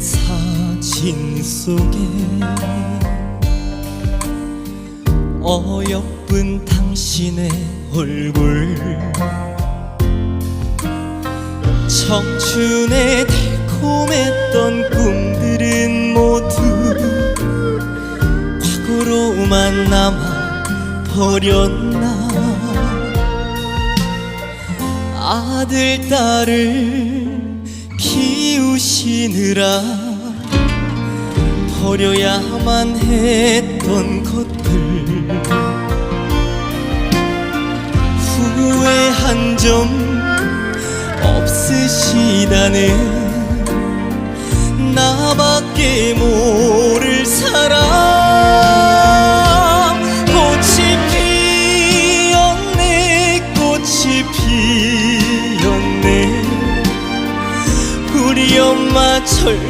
사진 속에 어여쁜 당신의 얼굴 청춘의 달콤했던 꿈들은 모두 과거로만 남아 버렸나? 아들 딸을 키우시느라 버려야만 했던 것들. 후회한 점 없으시다는 나밖에 모를 사랑 꽃이 피었네 꽃이 피 우리 엄마 절망